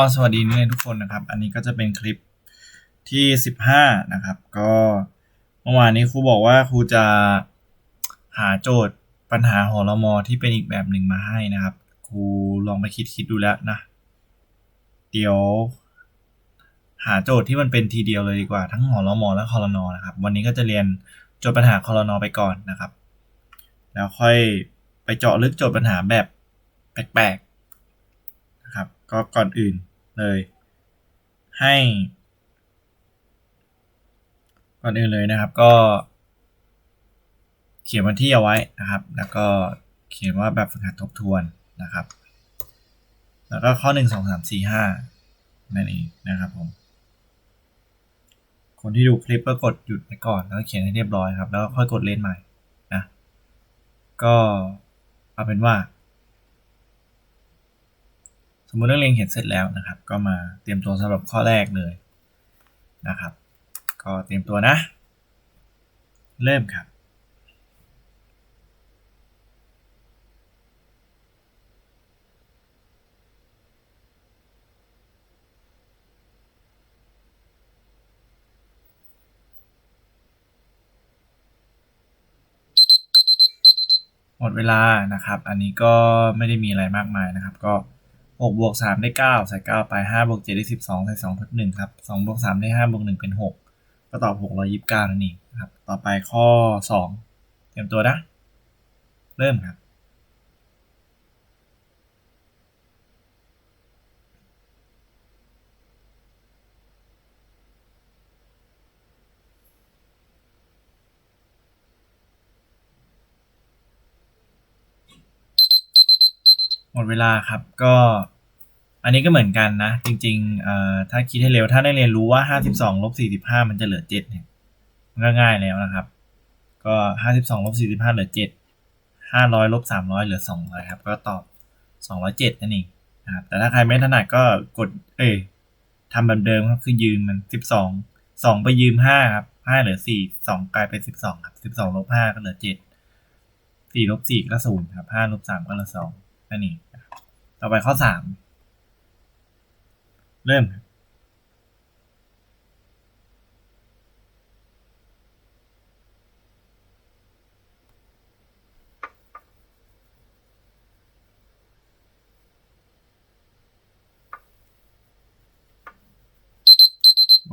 ก็สวัสดีนักเรียนทุกคนนะครับ อันนี้ก็จะเป็นคลิปที่ 15 นะครับ ก็เมื่อวานนี้ครูบอกว่าครูจะหาโจทย์ปัญหาหอรมอที่เป็นอีกแบบหนึ่งมาให้นะครับ ครูลองไปคิดคิดดูแล้วนะ เดี๋ยว หาโจทย์ที่มันเป็นทีเดียวเลยดีกว่าทั้งหอรมอและคอรนอนะครับ วันนี้ก็จะเรียนโจทย์ปัญหาคอรนอไปก่อนนะครับ แล้วค่อยไปเจาะลึกโจทย์ปัญหาแบบแปลกๆนะครับ ก็ก่อนอื่น เลย ให้ก่อนอื่นเลยนะครับก็ เขียนวันที่เอาไว้นะครับ แล้วก็เขียนว่าแบบฝึกหัดทบทวนนะครับ แล้วก็ข้อหนึ่งสองสามสี่ห้านั่นเองนะครับผมคนที่ดูคลิปก็กดหยุดไปก่อนแล้วเขียนให้เรียบร้อยครับ แล้วค่อยกดเล่นใหม่นะก็เอาเป็นว่า สมมุตินักเรียนเขียนเสร็จแล้วนะครับ ก็มาเตรียมตัวสำหรับข้อแรกเลยนะครับ ก็เตรียมตัวนะ เริ่มครับหมดเวลานะครับ อันนี้ก็ไม่ได้มีอะไรมากมายนะครับ ก็ 6บวก3ได้9ใส่9ไป5บวก7ได้12ใส่2ทด1ครับ2บวก3ได้5บวก1เป็น6ก็ตอบ629นั่นเองครับ ต่อไปข้อ2เตรียมตัวนะ เริ่มครับ มดเวลาครับก็ อันนี้ก็เหมือนกันนะ จริงๆเอ่อถ้าคิดให้เร็วถ้าได้เรียนรู้ว่าห้าสิบสองลบสี่สิบห้ามันจะเหลือเจ็ดเนี่ยมันก็ง่ายแล้วนะครับ ก็ห้าสิบสองลบสี่สิบห้าเหลือเจ็ดห้าร้อยลบสามร้อยเหลือสองร้อยครับ ก็ตอบสองร้อยเจ็ดนั่นเองนะครับแต่ถ้าใครไม่ถนัดก็กด เอ้ยทำแบบเดิมก็คือยืมมันสิบสองสองไปยืมห้าครับห้าเหลือสี่สองกลายเป็นสิบสองครับสิบสองลบห้าก็เหลือเจ็ดสี่ลบสี่ก็ศูนย์ครับห้าลบสามก็เหลือสองนั่นเอง ต่อไปข้อ3เริ่มครับ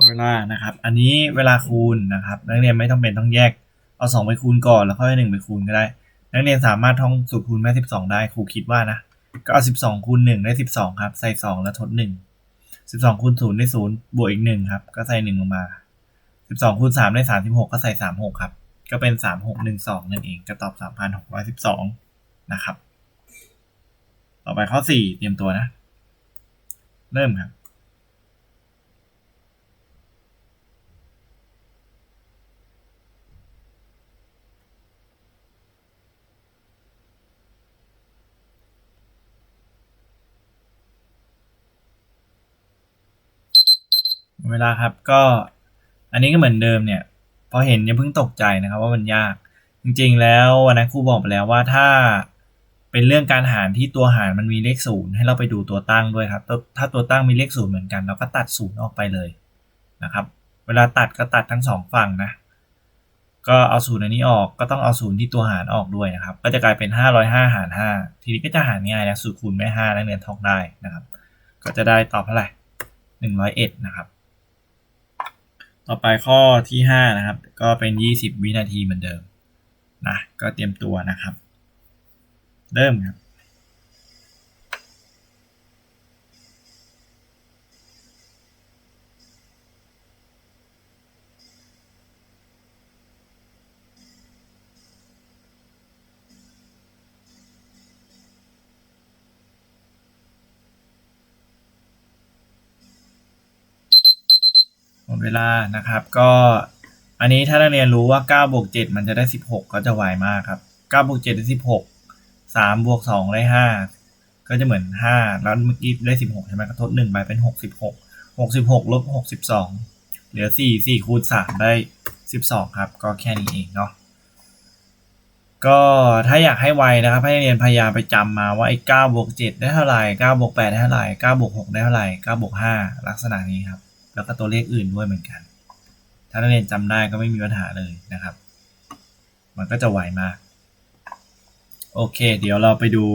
เวลานะครับ อันนี้เวลาคูณนะครับ นักเรียนไม่ต้องเป็นต้องแยก เอาสองไปคูณก่อนแล้วค่อยหนึ่งไปคูณก็ได้ นักเรียนสามารถท่องสูตรคูณแม่สิบสองได้ครูคิดว่านะ ก็เอาสิบสองคูณหนึ่งได้สิบสองครับ ใส่สองแล้วทดหนึ่งสิบสองคูณศูนย์ได้ศูนย์บวกอีกหนึ่งครับ ก็ใส่หนึ่งลงมาสิบสองคูณสามได้สามสิบหกก็ใส่สามหกครับ ก็เป็นสามหกหนึ่งสองนั่นเองก็ตอบสามพันหกร้อยสิบสองนะครับ ต่อไปข้อสี่เตรียมตัวนะ เริ่มครับ เวลาครับก็อันนี้ก็เหมือนเดิมเนี่ยพอเห็นอย่าเพิ่งตกใจนะครับว่ามันยาก จริงๆ แล้ววันนั้นครูบอกไปแล้วว่าถ้าเป็นเรื่องการหารที่ตัวหารมันมีเลขศูนย์ให้เราไปดูตัวตั้งด้วยครับ ถ้าตัวตั้งมีเลขศูนย์เหมือนกัน เราก็ตัดศูนย์ออกไปเลยนะครับ เวลาตัดก็ตัดทั้งสองฝั่งนะก็เอาศูนย์อันนี้ออกก็ต้องเอาศูนย์ที่ตัวหารออกด้วยนะครับ ก็จะกลายเป็น 505 หาร 5 ทีนี้ก็จะหารง่ายนะสูตรคูณแม่5นักเรียนท่องได้นะครับ ก็จะได้ตอบเท่าไหร่101 นะครับ ต่อไปข้อที่ 5 นะครับ ก็เป็น 20 วินาทีเหมือนเดิมนะก็เตรียมตัวนะครับ เริ่มครับ เวลานะครับ ก็อันนี้ถ้านักเรียนรู้ว่า9บวก7มันจะได้ 16 ก็จะไวมากครับ9บวก7ได้ 16 3บวก2ได้ 5 ก็จะเหมือน 5 แล้วเมื่อกี้ได้ 16 ใช่ไหมก็ทด1ไปเป็น 66 66ลบ62 เหลือ 4 4คูณ3ได้ 12 ครับ ก็แค่นี้เองเนาะก็ถ้าอยากให้ไวนะครับให้นักเรียนพยายามไปจำมาว่าไอ้เก้าบวกเจ็ดได้เท่าไหร่เก้าบวกแปดได้เท่าไหร่เก้าบวกหกได้เท่าไหร่เก้าบวกห้าลักษณะนี้ครับ แล้วก็ตัวเลขอื่นด้วยเหมือนกัน ถ้านักเรียนจำได้ก็ไม่มีปัญหาเลยนะครับ มันก็จะไวมาก โอเค เดี๋ยวเราไปดู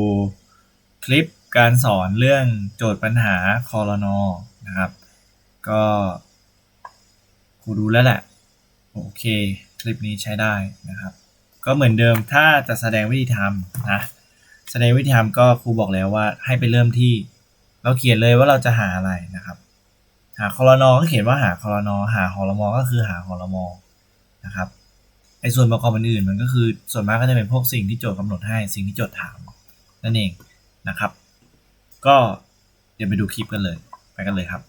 คลิปการสอนเรื่องโจทย์ปัญหาคอรนอนะครับ ก็ครูดูแล้วแหละ โอเค คลิปนี้ใช้ได้นะครับ ก็เหมือนเดิมถ้าจะแสดงวิธีทำนะแสดงวิธีทำก็ครูบอกแล้วว่าให้ไปเริ่มที่ เราเขียนเลยว่าเราจะหาอะไรนะครับ หาคอรนอก็เขียนว่าหาคอรนอหาหอรมอก็คือหาหอรมอนะครับไอ้ส่วนประกอบอื่นๆมันก็คือส่วนมากก็จะเป็นพวกสิ่งที่โจทย์กำหนดให้สิ่งที่โจทย์ถามนั่นเองนะครับ ก็เดี๋ยวไปดูคลิปกันเลย ไปกันเลยครับ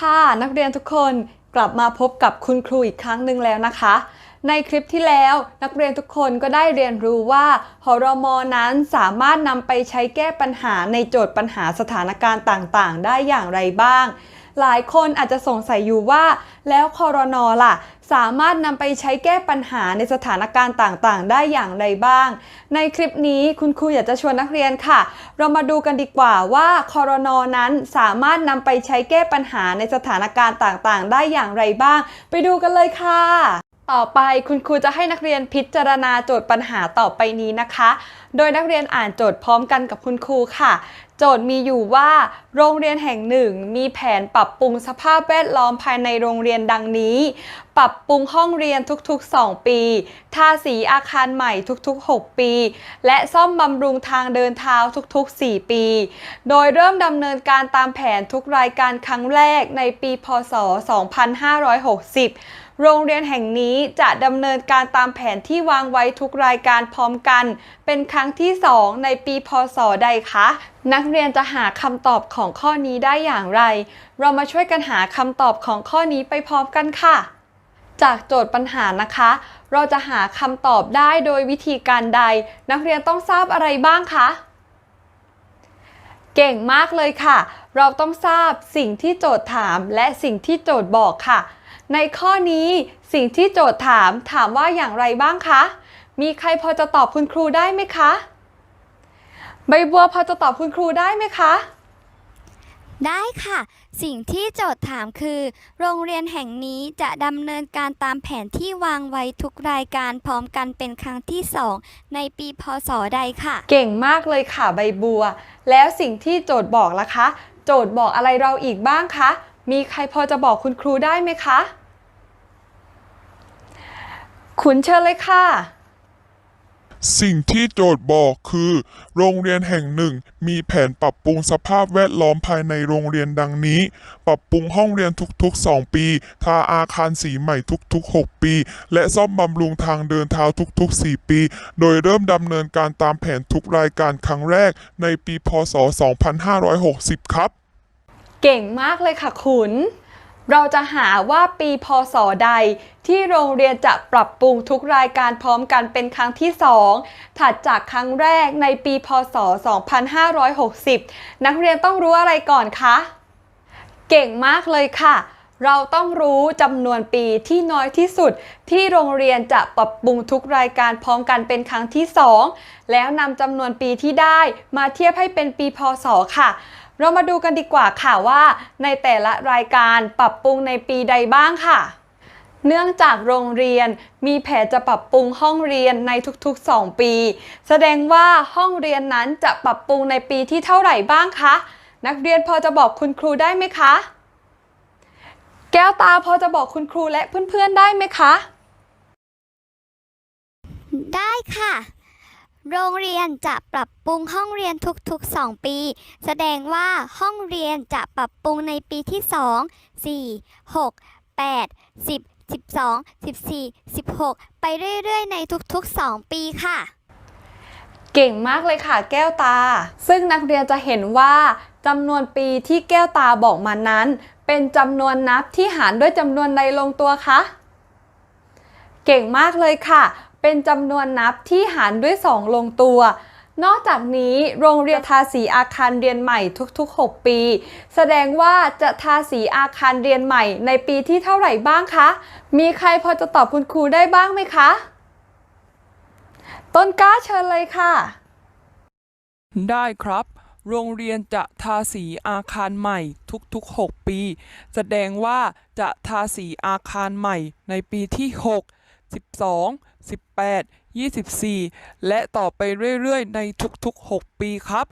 ค่ะ นักเรียนทุกคนกลับมาพบกับคุณครูอีกครั้งหนึ่งแล้วนะคะ ในคลิปที่แล้วนักเรียนทุกคนก็ได้เรียนรู้ว่าหรมนั้นสามารถนำไปใช้แก้ปัญหาในโจทย์ปัญหาสถานการณ์ต่างๆ ได้อย่างไรบ้าง หลายคนอาจจะสงสัยอยู่ว่า แล้วคอรนอล่ะ สามารถนำไปใช้แก้ปัญหาในสถานการณ์ต่างๆ ได้อย่างไรบ้าง ในคลิปนี้คุณครูอยากจะชวนนักเรียนค่ะ เรามาดูกันดีกว่าว่าคอรนอนั้นสามารถนำไปใช้แก้ปัญหาในสถานการณ์ต่างๆ ได้อย่างไรบ้าง ไปดูกันเลยค่ะ ต่อไปคุณครูจะให้นักเรียนพิจารณาโจทย์ปัญหาต่อไปนี้นะคะ โดยนักเรียนอ่านโจทย์พร้อมกันกับคุณครูค่ะ โจทย์มีอยู่ว่า โรงเรียนแห่งหนึ่ง มีแผนปรับปรุงสภาพแวดล้อมภายในโรงเรียนดังนี้ ปรับปรุงห้องเรียนทุกๆ 2 ปี ทาสีอาคารใหม่ทุกๆ 6 ปี และซ่อมบำรุงทางเดินเท้าทุกๆ 4 ปี โดยเริ่มดำเนินการตามแผนทุกรายการครั้งแรกในปี พศ 2560 โรงเรียนแห่งนี้จะดำเนินการตามแผนที่วางไว้ทุกรายการพร้อมกัน เป็นครั้งที่ 2 ในปีพศใดคะ นักเรียนจะหาคำตอบของข้อนี้ได้อย่างไร เรามาช่วยกันหาคำตอบของข้อนี้ไปพร้อมกันค่ะ จากโจทย์ปัญหานะคะ เราจะหาคำตอบได้โดยวิธีการใด นักเรียนต้องทราบอะไรบ้างคะเก่งมากเลยค่ะ เราต้องทราบสิ่งที่โจทย์ถามและสิ่งที่โจทย์บอกค่ะ ในข้อนี้สิ่งที่โจทย์ถามถามว่าอย่างไรบ้างคะ มีใครพอจะตอบคุณครูได้ไหมคะ ใบบัวพอจะตอบคุณครูได้ไหมคะ ได้ค่ะ สิ่งที่โจทย์ถามคือ โรงเรียนแห่งนี้จะดำเนินการตามแผนที่วางไว้ทุกรายการพร้อมกันเป็นครั้งที่สองในปีพศใดค่ะ เก่งมากเลยค่ะใบบัว แล้วสิ่งที่โจทย์บอกล่ะคะ โจทย์บอกอะไรเราอีกบ้างคะ มีใครพอจะบอกคุณครูได้ไหมคะ ขุนเชิญเลยค่ะ สิ่งที่โจทย์บอกคือ โรงเรียนแห่งหนึ่ง มีแผนปรับปรุงสภาพแวดล้อมภายในโรงเรียนดังนี้ ปรับปรุงห้องเรียนทุกๆ 2 ปี ทาอาคารสีใหม่ทุก ๆ 6 ปี และซ่อมบำรุงทางเดินเท้าทุก ๆ 4 ปี โดยเริ่มดำเนินการตามแผนทุกรายการครั้งแรกในปี พศ 2560 ครับ เก่งมากเลยค่ะขุน เราจะหาว่าปีพศใด ที่โรงเรียนจะปรับปรุงทุกรายการพร้อมกันเป็นครั้งที่ 2 ถัดจากครั้งแรกในปีพศ 2560 นักเรียนต้องรู้อะไรก่อนคะ เก่งมากเลยค่ะเราต้องรู้จำนวนปีที่น้อยที่สุด ที่โรงเรียนจะปรับปรุงทุกรายการพร้อมกันเป็นครั้งที่ 2 แล้วนำจำนวนปีที่ได้มาเทียบให้เป็นปีพศค่ะ เรามาดูกันดีกว่าค่ะว่าในแต่ละรายการปรับปรุงในปีใดบ้างค่ะ เนื่องจากโรงเรียนมีแผนจะปรับปรุงห้องเรียนในทุกๆ 2 ปี แสดงว่าห้องเรียนนั้นจะปรับปรุงในปีที่เท่าไหร่บ้างคะ นักเรียนพอจะบอกคุณครูได้ไหมคะ แก้วตาพอจะบอกคุณครูและเพื่อนๆได้ไหมคะ ได้ค่ะ โรงเรียนจะปรับปรุงห้องเรียนทุกๆ 2 ปี แสดงว่าห้องเรียนจะปรับปรุงในปีที่ 2 4 6 8 10 12 14 16 ไปเรื่อยๆ ในทุกๆ 2 ปีค่ะ เก่งมากเลยค่ะแก้วตา ซึ่งนักเรียนจะเห็นว่าจำนวนปีที่แก้วตาบอกมานั้น เป็นจำนวนนับที่หารด้วยจำนวนใดลงตัวคะ เก่งมากเลยค่ะ เป็นจำนวนนับที่หารด้วย 2 ลงตัว นอกจากนี้โรงเรียนทาสีอาคารเรียนใหม่ทุกๆ 6 ปี แสดงว่าจะทาสีอาคารเรียนใหม่ในปีที่เท่าไหร่บ้างคะ มีใครพอจะตอบคุณครูได้บ้างไหมคะ ต้นกล้าเชิญเลยค่ะ ได้ครับ โรงเรียนจะทาสีอาคารใหม่ทุกๆ 6 ปี แสดงว่าจะทาสีอาคารใหม่ในปีที่ 6 12 18 24 และต่อไปเรื่อยๆ ในทุกๆ 6 ปีครับ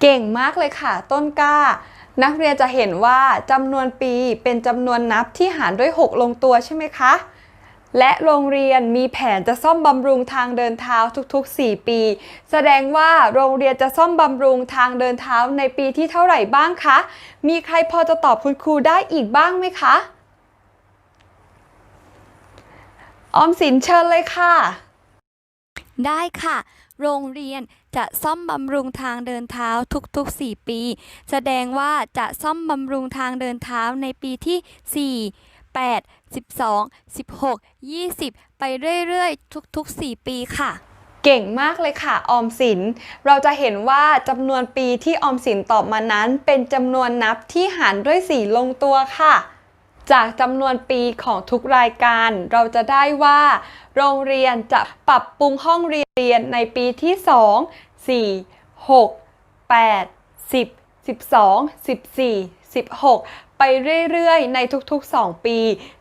เก่งมากเลยค่ะ ต้นกล้า นักเรียนจะเห็นว่าจำนวนปีเป็นจำนวนนับที่หารด้วย 6 ลงตัวใช่ไหมคะ และโรงเรียนมีแผนจะซ่อมบำรุงทางเดินเท้าทุกๆ 4 ปี แสดงว่าโรงเรียนจะซ่อมบำรุงทางเดินเท้าในปีที่เท่าไหร่บ้างคะ มีใครพอจะตอบคุณครูได้อีกบ้างไหมคะ ออมสินเชิญเลยค่ะ ได้ค่ะ โรงเรียนจะซ่อมบำรุงทางเดินเท้าทุกๆ 4 ปี แสดงว่าจะซ่อมบำรุงทางเดินเท้าในปีที่ 4 8 12 16 20 ไปเรื่อยๆ ทุกๆ 4 ปีค่ะ เก่งมากเลยค่ะ ออมสิน เราจะเห็นว่าจำนวนปีที่ออมสินตอบมานั้นเป็นจำนวนนับที่หารด้วย 4 ลงตัวค่ะ จากจำนวนปีของทุกรายการ เราจะได้ว่า โรงเรียนจะปรับปรุงห้องเรียนในปีที่ 2 4 6 8 10 12 14 16 ไปเรื่อยๆ ในทุกๆ 2 ปี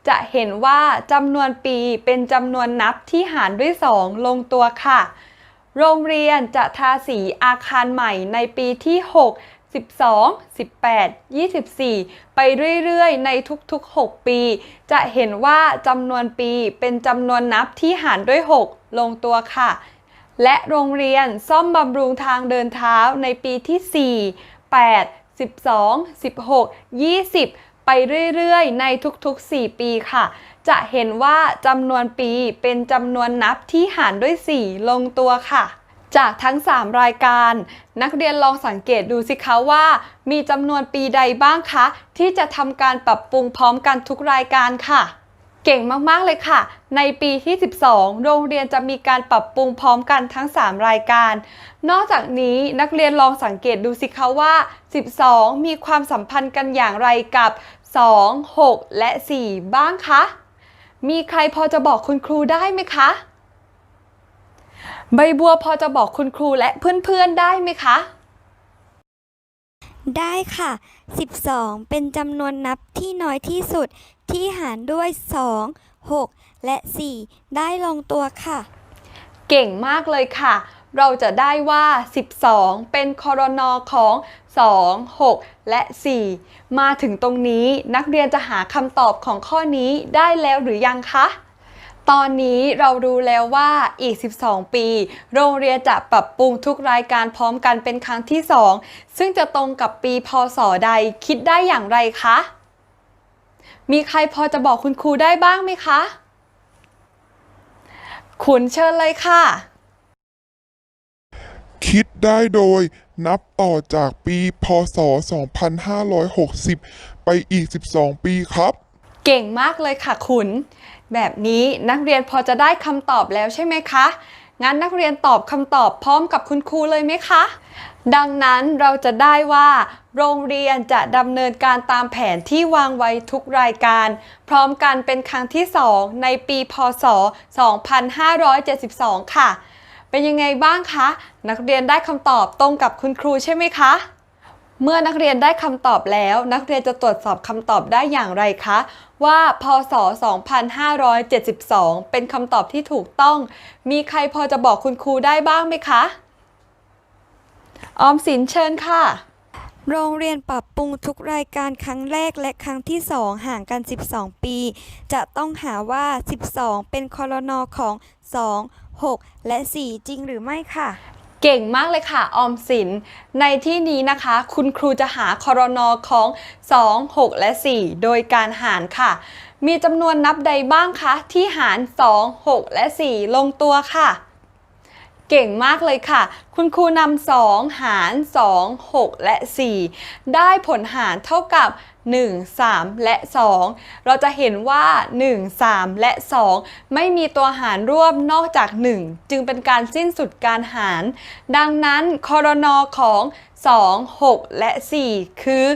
จะเห็นว่าจำนวนปีเป็นจำนวนนับที่หารด้วย 2 ลงตัวค่ะ โรงเรียนจะทาสีอาคารใหม่ในปีที่ 6 12 18 24 ไปเรื่อยๆ ในทุกๆ 6 ปี จะเห็นว่าจำนวนปีเป็นจำนวนนับที่หารด้วย 6 ลงตัวค่ะ และโรงเรียนซ่อมบำรุงทางเดินเท้าในปีที่ 4 8 12 16 20ไปเรื่อยๆ ในทุกๆ 4 ปีค่ะ จะเห็นว่าจำนวนปีเป็นจำนวนนับที่หารด้วย 4 ลงตัวค่ะ จากทั้ง 3 รายการ นักเรียนลองสังเกตดูสิคะว่า มีจำนวนปีใดบ้างคะ ที่จะทำการปรับปรุงพร้อมกันทุกรายการค่ะ เก่งมากๆเลยค่ะ ในปีที่ 12 โรงเรียนจะมีการปรับปรุงพร้อมกันทั้ง 3 รายการ นอกจากนี้นักเรียนลองสังเกตดูสิคะว่า 12 มีความสัมพันธ์กันอย่างไรกับ 2 6 และ 4 บ้างคะ มีใครพอจะบอกคุณครูได้ไหมคะ ใบบัวพอจะบอกคุณครูและเพื่อนๆได้ไหมคะ ได้ค่ะ 12 เป็นจำนวนนับที่น้อยที่สุดที่หารด้วย 2 6 และ 4 ได้ลงตัวค่ะ เก่งมากเลยค่ะ เราจะได้ว่า 12 เป็นคอรนอของ 2 6 และ 4 มาถึงตรงนี้นักเรียนจะหาคำตอบของข้อนี้ได้แล้วหรือยังคะ ตอนนี้เรารู้แล้วว่าอีก 12 ปี โรงเรียนจะปรับปรุงทุกรายการพร้อมกันเป็นครั้งที่ 2 ซึ่งจะตรงกับปีพศใดคิดได้อย่างไรคะ มีใครพอจะบอกคุณครูได้บ้างไหมคะ ขุนเชิญเลยค่ะ คิดได้โดยนับต่อจากปีพศ 2560 ไปอีก 12 ปีครับ เก่งมากเลยค่ะคุณ แบบนี้นักเรียนพอจะได้คำตอบแล้วใช่ไหมคะ งั้นนักเรียนตอบคำตอบพร้อมกับคุณครูเลยไหมคะ ดังนั้นเราจะได้ว่า โรงเรียนจะดำเนินการตามแผนที่วางไว้ทุกรายการ พร้อมกันเป็นครั้งที่ 2 ในปีพศ 2572 ค่ะ เป็นยังไงบ้างคะ นักเรียนได้คำตอบตรงกับคุณครูใช่ไหมคะ เมื่อนักเรียนได้คำตอบแล้ว นักเรียนจะตรวจสอบคำตอบได้อย่างไรคะ ว่าพศ 2572 เป็นคำตอบที่ถูกต้อง มีใครพอจะบอกคุณครูได้บ้างไหมคะ ออมสินเชิญค่ะ โรงเรียนปรับปรุงทุกรายการครั้งแรกและครั้งที่ 2 ห่างกัน 12 ปี จะต้องหาว่า 12 เป็นคอรนอของ 2 6 และ 4 จริงหรือไม่ค่ะ เก่งมากเลยค่ะ ออมสิน ในที่นี้นะคะ คุณครูจะหาคอรนอของ 2 6 และ 4 โดยการหารค่ะ มีจำนวนนับใดบ้างคะ ที่หาร 2 6 และ 4 ลงตัวค่ะ เก่งมากเลยค่ะ คุณครูนำ2หาร 2 6 และ 4 ได้ผลหารเท่ากับ 1 3 และ 2 เราจะเห็นว่า 1 3 และ 2 ไม่มีตัวหารร่วมนอกจาก 1 จึงเป็นการสิ้นสุดการหาร ดังนั้นคอรนอของ 2 6 และ 4 คือ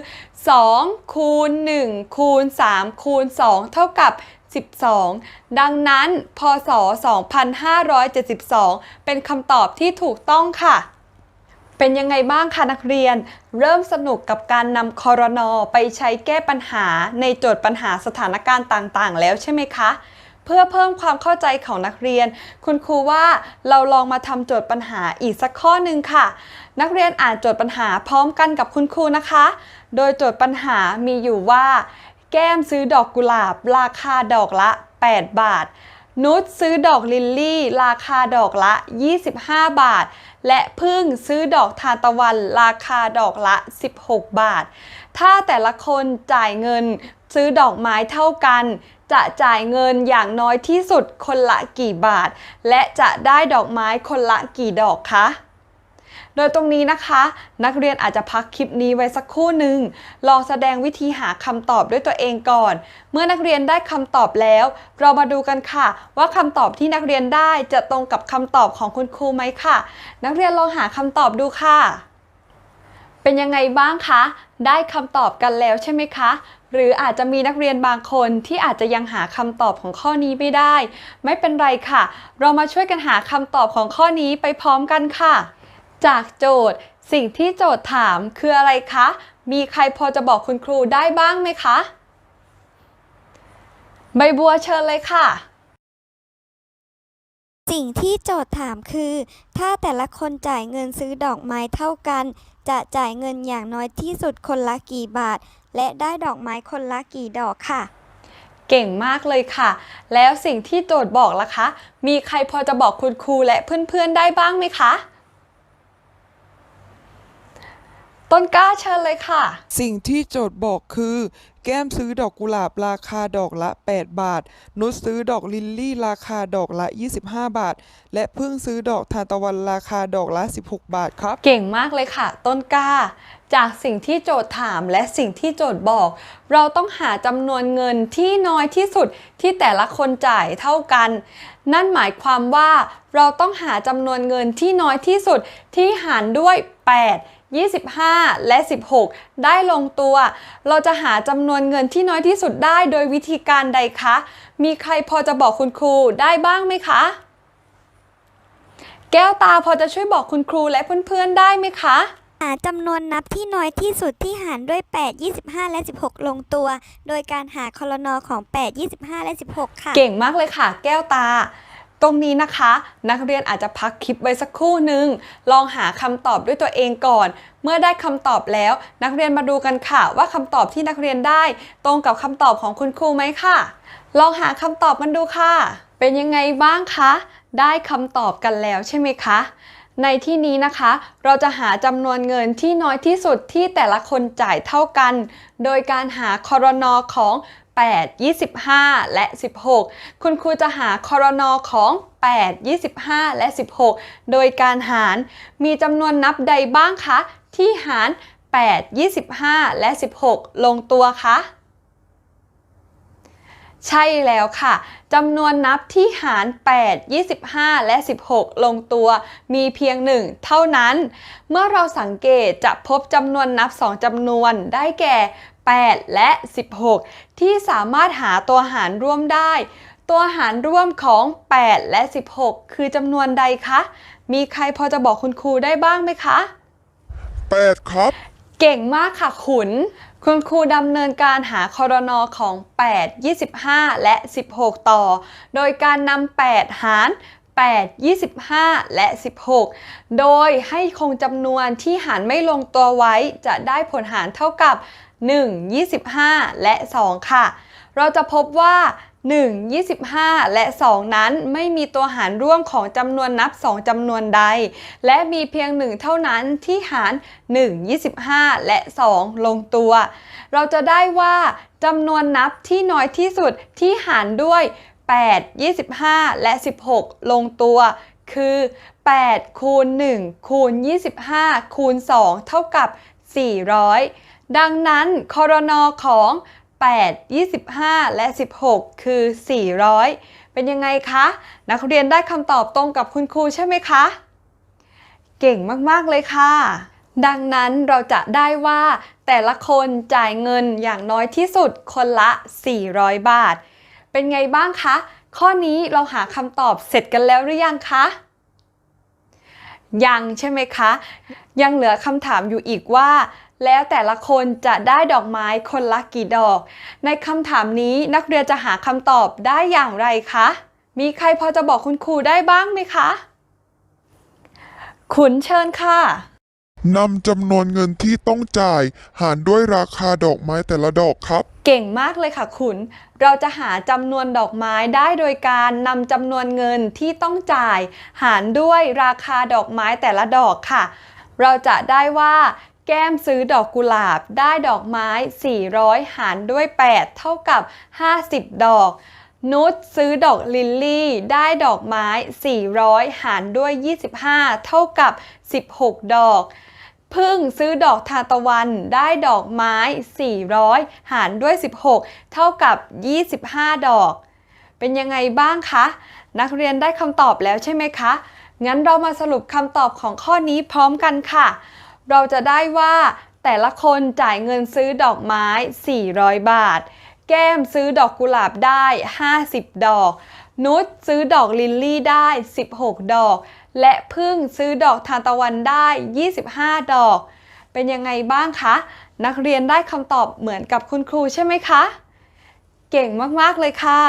2 คูณ 1 คูณ 3 คูณ 2 เท่ากับ 12 ดังนั้น พศ 2572 เป็นคำตอบที่ถูกต้องค่ะ เป็นยังไงบ้างคะนักเรียน เริ่มสนุกกับการนำคอรนอไปใช้แก้ปัญหาในโจทย์ปัญหาสถานการณ์ต่างๆ แล้วใช่ไหมคะเพื่อเพิ่มความเข้าใจของนักเรียน คุณครูว่าเราลองมาทำโจทย์ปัญหาอีกสักข้อหนึ่งค่ะ นักเรียนอ่านโจทย์ปัญหาพร้อมกันกับคุณครูนะคะ โดยโจทย์ปัญหามีอยู่ว่า แก้มซื้อดอกกุหลาบ ราคาดอกละ 8 บาท นุชซื้อดอกลิลลี่ ราคาดอกละ 25 บาท และพึ่งซื้อดอกทานตะวัน ราคาดอกละ 16 บาท ถ้าแต่ละคนจ่ายเงินซื้อดอกไม้เท่ากัน จะจ่ายเงินอย่างน้อยที่สุดคนละกี่บาท และจะได้ดอกไม้คนละกี่ดอกคะ โดยตรงนี้นะคะ นักเรียนอาจจะพักคลิปนี้ไว้สักครู่หนึ่งลองแสดงวิธีหาคำตอบด้วยตัวเองก่อน เมื่อนักเรียนได้คำตอบแล้ว เรามาดูกันค่ะ ว่าคำตอบที่นักเรียนได้จะตรงกับคำตอบของคุณครูไหมค่ะ นักเรียนลองหาคำตอบดูค่ะ เป็นยังไงบ้างคะ ได้คำตอบกันแล้วใช่ไหมคะหรืออาจจะมีนักเรียนบางคนที่อาจจะยังหาคำตอบของข้อนี้ไม่ได้ ไม่เป็นไรค่ะ เรามาช่วยกันหาคำตอบของข้อนี้ไปพร้อมกันค่ะ จากโจทย์ สิ่งที่โจทย์ถามคืออะไรคะ มีใครพอจะบอกคุณครูได้บ้างไหมคะ ใบบัวเชิญเลยค่ะ สิ่งที่โจทย์ถามคือ ถ้าแต่ละคนจ่ายเงินซื้อดอกไม้เท่ากัน จะจ่ายเงินอย่างน้อยที่สุดคนละกี่บาท และได้ดอกไม้คนละกี่ดอกค่ะเก่งมากเลยค่ะ แล้วสิ่งที่โจทย์บอกล่ะคะ มีใครพอจะบอกคุณครูและเพื่อนๆได้บ้างไหมคะ ต้นกล้าเชิญเลยค่ะ สิ่งที่โจทย์บอกคือ แก้มซื้อดอกกุหลาบราคาดอกละ 8 บาท นุชซื้อดอกลิลลี่ราคาดอกละ 25 บาท และพึ่งซื้อดอกทานตะวันราคาดอกละ 16 บาทครับ เก่งมากเลยค่ะ ต้นกล้า จากสิ่งที่โจทย์ถามและสิ่งที่โจทย์บอก เราต้องหาจำนวนเงินที่น้อยที่สุดที่แต่ละคนจ่ายเท่ากัน นั่นหมายความว่า เราต้องหาจำนวนเงินที่น้อยที่สุดที่หารด้วย 8 25 และ 16 ได้ลงตัว เราจะหาจำนวนเงินที่น้อยที่สุดได้โดยวิธีการใดคะ มีใครพอจะบอกคุณครูได้บ้างไหมคะ แก้วตาพอจะช่วยบอกคุณครูและเพื่อนๆได้ไหมคะหาจำนวนนับที่น้อยที่สุดที่หารด้วย 8 25 และ 16 ลงตัว โดยการหาคอลนอของ 8 25 และ 16 ค่ะ เก่งมากเลยค่ะ แก้วตา ตรงนี้นะคะ นักเรียนอาจจะพักคลิปไว้สักครู่หนึ่งลองหาคำตอบด้วยตัวเองก่อน เมื่อได้คำตอบแล้ว นักเรียนมาดูกันค่ะ ว่าคำตอบที่นักเรียนได้ ตรงกับคำตอบของคุณครูไหมค่ะ ลองหาคำตอบกันดูค่ะ เป็นยังไงบ้างคะ ได้คำตอบกันแล้วใช่ไหมคะในที่นี้นะคะ เราจะหาจำนวนเงินที่น้อยที่สุดที่แต่ละคนจ่ายเท่ากัน โดยการหาคอรนอของ 8 25 และ 16 คุณครูจะหาคอรนอของ 8 25 และ 16 โดยการหารมีจำนวนนับใดบ้างคะ ที่หาร 8 25 และ 16 ลงตัวคะใช่แล้วค่ะจำนวนนับที่หาร 8 25 และ 16 ลงตัว มีเพียงหนึ่งเท่านั้น เมื่อเราสังเกตจะพบจำนวนนับ 2จำนวนได้แก่ 8 และ 16 ที่สามารถหาตัวหารร่วมได้ ตัวหารร่วมของ 8 และ 16 คือจำนวนใดคะ มีใครพอจะบอกคุณครูได้บ้างไหมคะ 8 ครับ เก่งมากค่ะขุน คุณครูดำเนินการหาคอรนอของ 8 25 และ 16 ต่อ โดยการนำ 8 หาร8 25 และ 16 โดยให้คงจำนวนที่หารไม่ลงตัวไว้จะได้ผลหารเท่ากับ 1 25 และ 2 ค่ะ เราจะพบว่า 1 25 และ 2 นั้นไม่มีตัวหารร่วมของจำนวนนับ 2จำนวนใด และมีเพียง 1 เท่านั้นที่หาร 1 25 และ 2 ลงตัว เราจะได้ว่าจำนวนนับที่น้อยที่สุดที่หารด้วย 8 25 และ 16 ลงตัว คือ 8 คูณ 1 คูณ 25 คูณ 2 เท่ากับ 400 ดังนั้นคอรนอของ 8 25 และ 16 คือ 400 เป็นยังไงคะ นักเรียนได้คำตอบตรงกับคุณครูใช่ไหมคะ เก่งมาก ๆ เลยค่ะ ดังนั้นเราจะได้ว่า แต่ละคนจ่ายเงินอย่างน้อยที่สุดคนละ 400 บาท เป็นไงบ้างคะ ข้อนี้เราหาคำตอบเสร็จกันแล้วหรือยังคะยังใช่ไหมคะ ยังเหลือคำถามอยู่อีกว่า แล้วแต่ละคนจะได้ดอกไม้คนละกี่ดอก ในคำถามนี้นักเรียนจะหาคำตอบได้อย่างไรคะ มีใครพอจะบอกคุณครูได้บ้างไหมคะ ขุนเชิญค่ะนำจำนวนเงินที่ต้องจ่าย หารด้วยราคาดอกไม้แต่ละดอกครับ เก่งมากเลยค่ะคุณ เราจะหาจำนวนดอกไม้ได้โดยการนำจำนวนเงินที่ต้องจ่าย หารด้วยราคาดอกไม้แต่ละดอกค่ะ เราจะได้ว่า แก้มซื้อดอกกุหลาบได้ดอกไม้ 400 หารด้วย 8 เท่ากับ 50 ดอก นุชซื้อดอกลิลลี่ ได้ดอกไม้ 400 หารด้วย 25 เท่ากับ 16 ดอก พึ่งซื้อดอกทานตะวันได้ดอกไม้ 400 หารด้วย 16 เท่ากับ 25 ดอก เป็นยังไงบ้างคะ นักเรียนได้คำตอบแล้วใช่ไหมคะ งั้นเรามาสรุปคำตอบของข้อนี้พร้อมกันค่ะ เราจะได้ว่าแต่ละคนจ่ายเงินซื้อดอกไม้ 400 บาท แก้มซื้อดอกกุหลาบได้ 50 ดอก นุชซื้อดอกลิลลี่ได้ 16 ดอก และพึ่งซื้อดอกทานตะวันได้ 25 ดอก เป็นยังไงบ้างคะ นักเรียนได้คำตอบเหมือนกับคุณครูใช่ไหมคะ เก่งมาก ๆ เลยค่ะ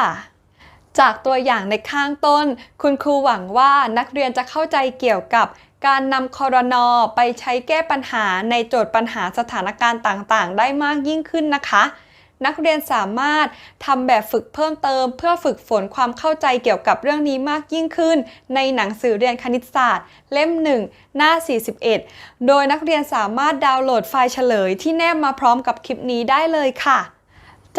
จากตัวอย่างในข้างต้น คุณครูหวังว่านักเรียนจะเข้าใจเกี่ยวกับ การนำคอรนอไปใช้แก้ปัญหาในโจทย์ปัญหาสถานการณ์ต่างๆ ได้มากยิ่งขึ้นนะคะ นักเรียนสามารถทำแบบฝึกเพิ่มเติม เพื่อฝึกฝนความเข้าใจเกี่ยวกับเรื่องนี้มากยิ่งขึ้น ในหนังสือเรียนคณิตศาสตร์ เล่ม 1 หน้า 41 โดยนักเรียนสามารถดาวน์โหลดไฟล์เฉลยที่แนบมาพร้อมกับคลิปนี้ได้เลยค่ะ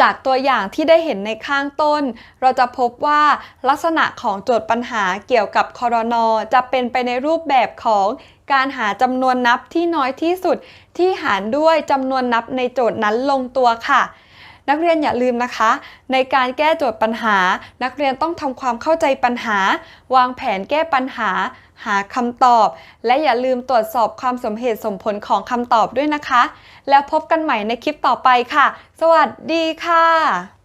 จากตัวอย่างที่ได้เห็นในข้างต้น เราจะพบว่าลักษณะของโจทย์ปัญหาเกี่ยวกับคอรนอจะเป็นไปในรูปแบบของการหาจำนวนนับที่น้อยที่สุด ที่หารด้วยจำนวนนับในโจทย์นั้นลงตัวค่ะ นักเรียนอย่าลืมนะคะ ในการแก้โจทย์ปัญหา นักเรียนต้องทำความเข้าใจปัญหา วางแผนแก้ปัญหา หาคำตอบ และอย่าลืมตรวจสอบความสมเหตุสมผลของคำตอบด้วยนะคะ แล้วพบกันใหม่ในคลิปต่อไปค่ะ สวัสดีค่ะ